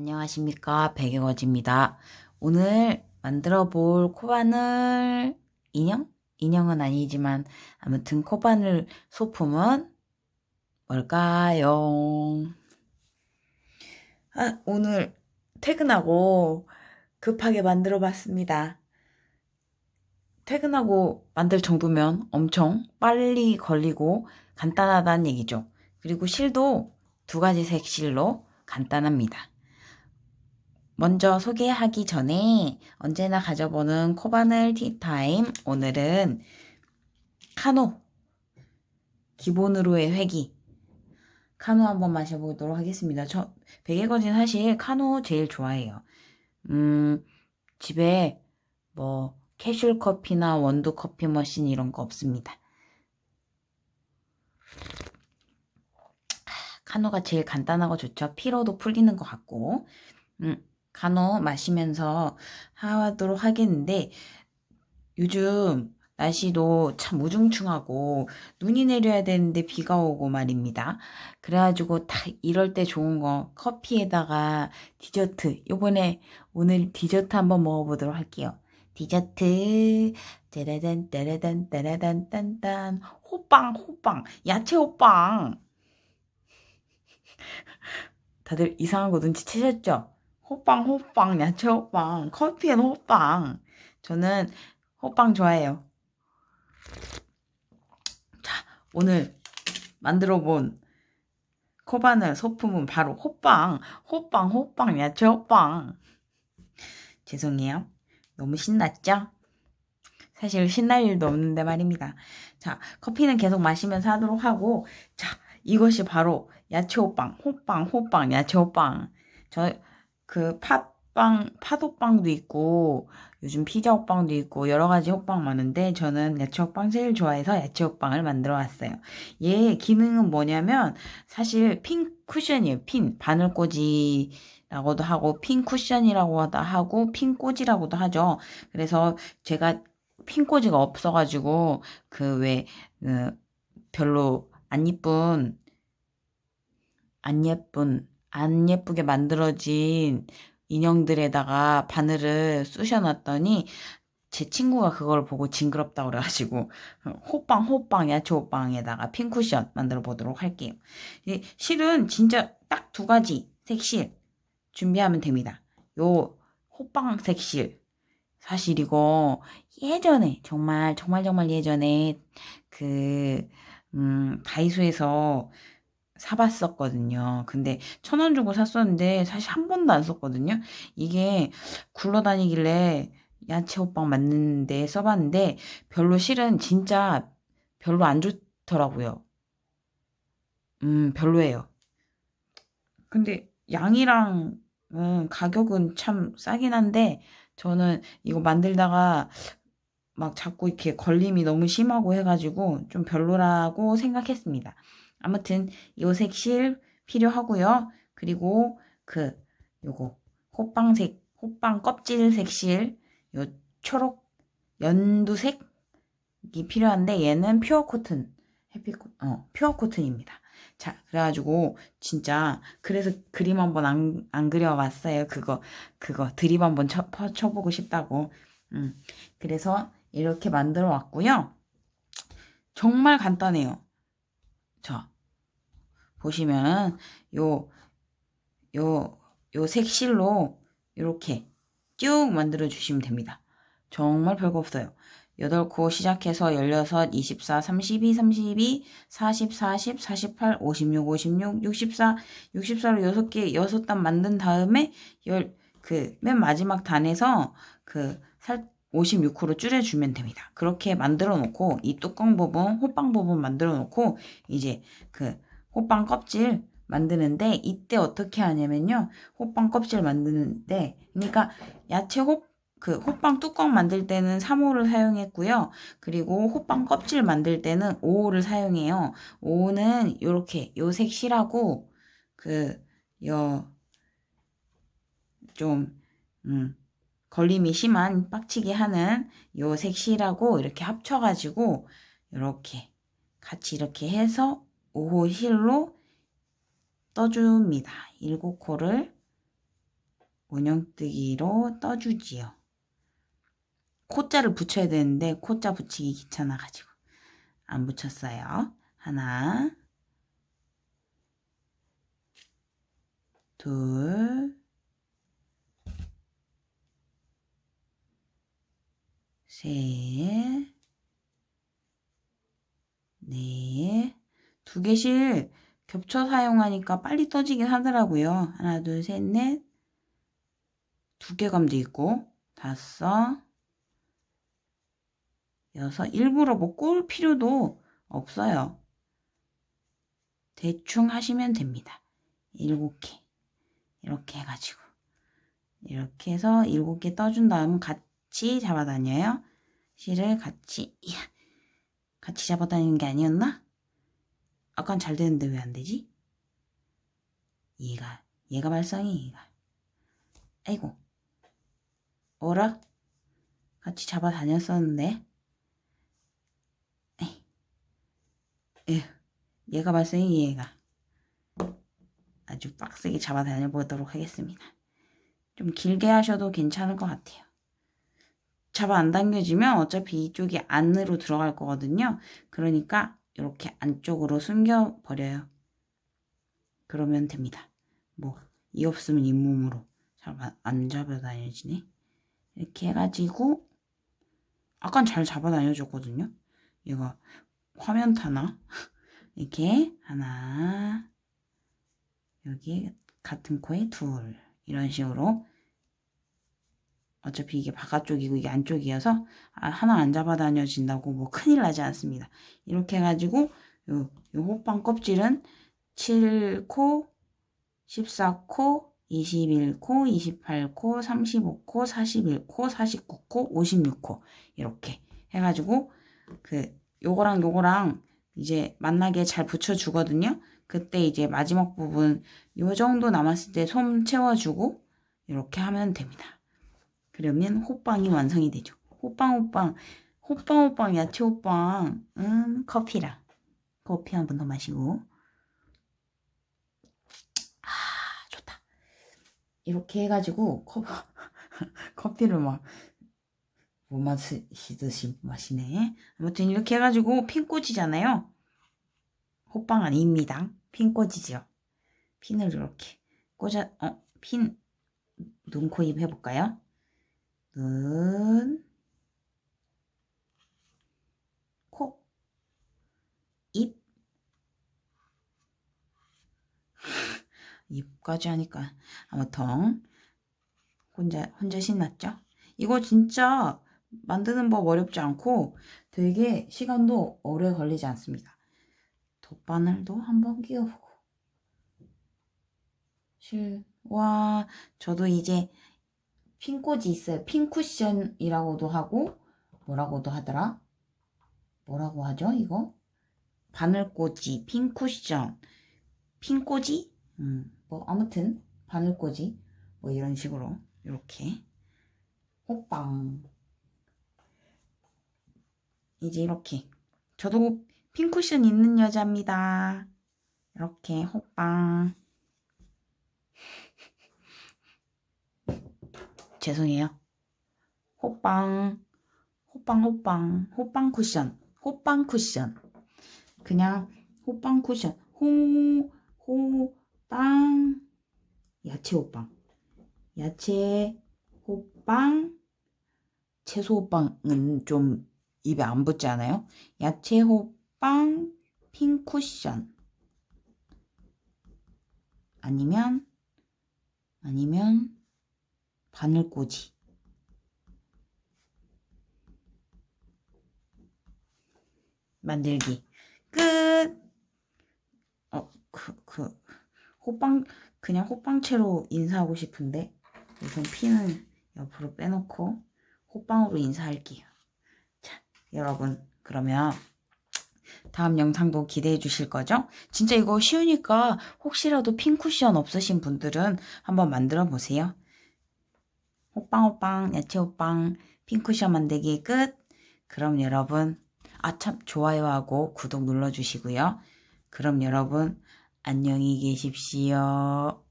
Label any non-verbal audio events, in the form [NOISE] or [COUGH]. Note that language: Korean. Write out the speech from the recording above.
안녕하십니까 백영어지입니다. 오늘 만들어 볼 코바늘 인형? 인형은 아니지만 아무튼 코바늘 소품은 뭘까요? 아, 오늘 퇴근하고 급하게 만들어 봤습니다. 퇴근하고 만들 정도면 엄청 빨리 걸리고 간단하다는 얘기죠. 그리고 실도 두 가지 색 실로 간단합니다. 먼저 소개하기 전에 언제나 가져보는 코바늘 티타임 오늘은 카노 기본으로의 회기 카노 한번 마셔보도록 하겠습니다. 저 베개거진 사실 카노 제일 좋아해요. 음 집에 뭐 캐슐 커피나 원두 커피 머신 이런 거 없습니다. 카노가 제일 간단하고 좋죠. 피로도 풀리는 것 같고 음, 간호 마시면서 하도록 하겠는데 요즘 날씨도 참 우중충하고 눈이 내려야 되는데 비가 오고 말입니다. 그래가지고 딱 이럴 때 좋은 거 커피에다가 디저트 요번에 오늘 디저트 한번 먹어보도록 할게요. 디저트 따라단 따라단 따라단 딴딴 호빵 호빵 야채 호빵 [LAUGHS] 다들 이상한 거 눈치채셨죠? 호빵, 호빵, 야채 호빵, 커피엔 호빵. 저는 호빵 좋아해요. 자, 오늘 만들어 본 코바늘 소품은 바로 호빵, 호빵, 호빵, 야채 호빵. 죄송해요. 너무 신났죠? 사실 신날 일도 없는데 말입니다. 자, 커피는 계속 마시면서 하도록 하고, 자, 이것이 바로 야채 호빵, 호빵, 호빵, 야채 호빵. 저, 그 팥빵, 팥호빵도 있고 요즘 피자 호빵도 있고 여러 가지 호빵 많은데 저는 야채 호빵 제일 좋아해서 야채 호빵을 만들어 왔어요. 얘 기능은 뭐냐면 사실 핀 쿠션이에요. 핀 바늘꽂이 라고도 하고 핀 쿠션이라고도 하고 핀 꽂이라고도 하죠. 그래서 제가 핀 꽂이가 없어가지고 그왜 그 별로 안 예쁜 안 예쁜 안 예쁘게 만들어진 인형들에다가 바늘을 쑤셔놨더니 제 친구가 그걸 보고 징그럽다 그래가지고 호빵 호빵 야채 호빵에다가 핑쿠션 만들어 보도록 할게요. 실은 진짜 딱 두 가지 색실 준비하면 됩니다. 요 호빵 색실 사실 이거 예전에 정말 정말 정말 예전에 그 음, 다이소에서 사봤었거든요. 근데 천 원 주고 샀었는데 사실 한 번도 안 썼거든요. 이게 굴러다니길래 야채 호빵 만드는데 써봤는데 별로 실은 진짜 별로 안 좋더라고요. 음, 별로예요. 근데 양이랑 음, 가격은 참 싸긴 한데 저는 이거 만들다가 막 자꾸 이렇게 걸림이 너무 심하고 해가지고 좀 별로라고 생각했습니다. 아무튼 요 색실 필요하고요. 그리고 그 요거 호빵색 호빵 껍질 색실 요 초록 연두색이 필요한데 얘는 퓨어 코튼 해피 어 퓨어 코튼입니다. 자 그래가지고 진짜 그래서 그림 한번 안, 안 그려왔어요. 그거 그거 드립 한번 쳐, 쳐보고 싶다고. 음 그래서 이렇게 만들어 왔고요. 정말 간단해요. 자, 보시면 요, 요, 요 색실로 이렇게 쭉 만들어 주시면 됩니다. 정말 별거 없어요. 8코 시작해서 16, 24, 32, 32, 40, 40, 48, 56, 56, 64, 64로 6개, 6단 만든 다음에 열, 그, 맨 마지막 단에서 그, 살, 56호로 줄여주면 됩니다. 그렇게 만들어 놓고 이 뚜껑 부분, 호빵 부분 만들어 놓고 이제 그 호빵 껍질 만드는데 이때 어떻게 하냐면요. 호빵 껍질 만드는데 그러니까 야채 호, 그 호빵 뚜껑 만들 때는 3호를 사용했고요. 그리고 호빵 껍질 만들 때는 5호를 사용해요. 5호는 이렇게 요 색 실하고 그 요 좀 음, 걸림이 심한 빡치게 하는 요 색실하고 이렇게 합쳐가지고 이렇게 같이 이렇게 해서 5호 실로 떠줍니다. 7코를 원형뜨기로 떠주지요. 코자를 붙여야 되는데 코자 붙이기 귀찮아가지고 안 붙였어요. 하나, 둘, 셋, 넷, 두 개씩 겹쳐 사용하니까 빨리 떠지긴 하더라고요. 하나, 둘, 셋, 넷, 두개 감도 있고, 다섯, 여섯, 일부러 뭐꿀 필요도 없어요. 대충 하시면 됩니다. 일곱 개. 이렇게 해가지고. 이렇게 해서 일곱 개 떠준 다음 같이 잡아다녀요. 실을 같이, 이야, 같이 잡아다니는 게 아니었나? 아깐 잘 되는데 왜 안 되지? 얘가, 얘가 발성이 얘가. 아이고. 어라? 같이 잡아다녔었는데. 에이. 에휴, 얘가 발성이 얘가. 아주 빡세게 잡아다녀 보도록 하겠습니다. 좀 길게 하셔도 괜찮을 것 같아요. 잡아 안 당겨지면 어차피 이쪽이 안으로 들어갈 거거든요. 그러니까 이렇게 안쪽으로 숨겨 버려요. 그러면 됩니다. 뭐 이 없으면 잇몸으로 잡아 안 잡아 다녀지네. 이렇게 해가지고 아깐 잘 잡아 다녀줬거든요. 얘가 화면 타나? [LAUGHS] 이렇게 하나 여기 같은 코에 둘 이런 식으로 어차피 이게 바깥쪽이고 이게 안쪽이어서 아, 하나 안 잡아다녀진다고 뭐 큰일 나지 않습니다. 이렇게 해가지고 요, 요 호빵 껍질은 7코, 14코, 21코, 28코, 35코, 41코, 49코, 56코 이렇게 해가지고 그 요거랑 요거랑 이제 만나게 잘 붙여주거든요. 그때 이제 마지막 부분 요 정도 남았을 때 솜 채워주고 이렇게 하면 됩니다. 그러면 호빵이 완성이 되죠. 호빵 호빵 호빵 호빵 야채 호빵 음 커피랑 커피 한 번 더 마시고 아 좋다. 이렇게 해가지고 커, [LAUGHS] 커피를 막 못 마시듯이 마시네. 아무튼 이렇게 해가지고 핀꽂이잖아요. 호빵 아닙니다. 핀 꽂이죠. 핀을 이렇게 꽂아, 어, 핀, 눈, 코, 입 해볼까요? 눈, 코, 입, 입까지 하니까 아무튼 혼자 혼자 신났죠? 이거 진짜 만드는 법 어렵지 않고 되게 시간도 오래 걸리지 않습니다. 돗바늘도 한번 끼워보고 실, 와 저도 이제 핀꽂이 있어요. 핀쿠션이라고도 하고 뭐라고도 하더라? 뭐라고 하죠 이거? 바늘꽂이, 핀쿠션, 핀꽂이? 음, 뭐 아무튼 바늘꽂이 뭐 이런 식으로 이렇게 호빵 이제 이렇게 저도 핀쿠션 있는 여자입니다. 이렇게 호빵 죄송해요. 호빵 호빵 호빵 호빵 쿠션 호빵 쿠션 그냥 호빵 쿠션 호 호 빵 야채 호빵 야채 호빵 채소 호빵은 좀 입에 안 붙지 않아요? 야채 호빵 핑 쿠션 아니면 아니면 바늘꽂이 만들기 끝. 어, 그, 그, 호빵, 그냥 호빵채로 인사하고 싶은데, 우선 피는 옆으로 빼놓고, 호빵으로 인사할게요. 자, 여러분, 그러면, 다음 영상도 기대해 주실 거죠? 진짜 이거 쉬우니까, 혹시라도 핀 쿠션 없으신 분들은 한번 만들어 보세요. 호빵, 호빵, 야채 호빵, 핀 쿠션 만들기 끝. 그럼 여러분, 아, 참, 좋아요하고 구독 눌러주시고요. 그럼 여러분, 안녕히 계십시오.